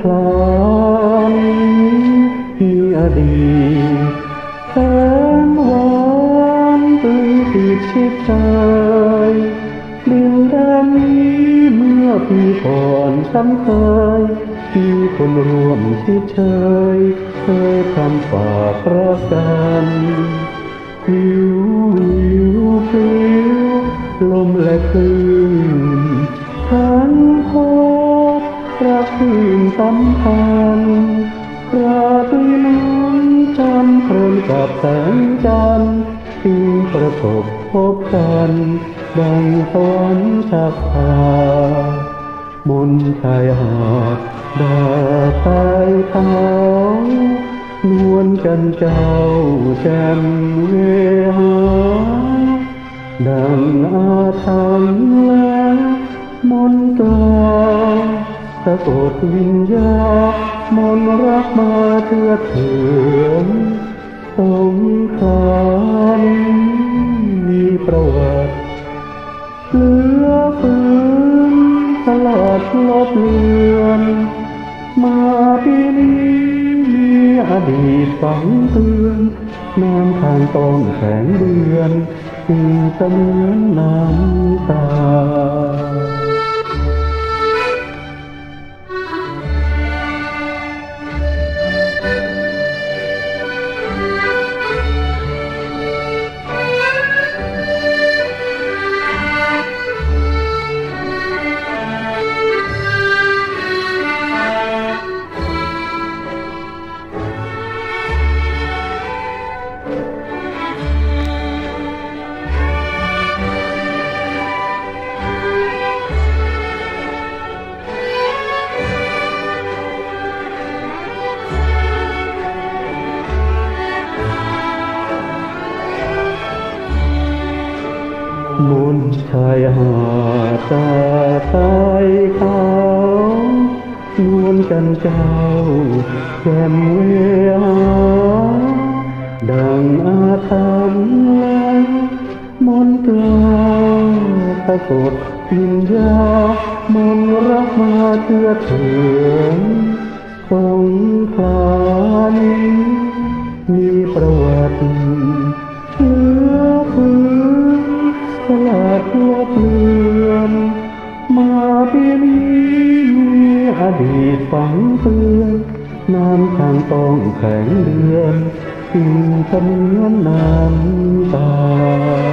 คลานมีอดีตแสนหวานตื้อติดชิดใจดินแดนนี้เมื่อปีก่อนฉันเคยมีคนร่วมชิดเชยเคยทำฝากรักกันวิววิวพลิ้วลมและคลื่นฉันพบรักคืน สัมพันธ์ราตรีนั้นจันทร์เพลินกับแสงจันทร์จึงประสบพบกันดังสวรรค์ชักพามนชายหาดดาสายเท้านวลกันเจ้าแจ่มเวหา ดังอาถรรพ์และมนตรา สะกดวิญญาณมนต์รักมาเถือเถือนสงครามมีประวัติเหลือฝืนตลอดลบเลือน มาปีนี้มีอดีตฝังเตือนน้ำทางต้องแสงเดือนจึงเสมือนน้ำตา มนชายหาดตาสายขาว นวลกันเจ้าแจ่มเวหาดังอาถรรพ์แลมนตราสะกดวิญญามนรักมาเชื่อเถือนสงครา อดีตฝังเตือนน้ำทางต้องแข็งเดือนจึงเสมือนน้ำตา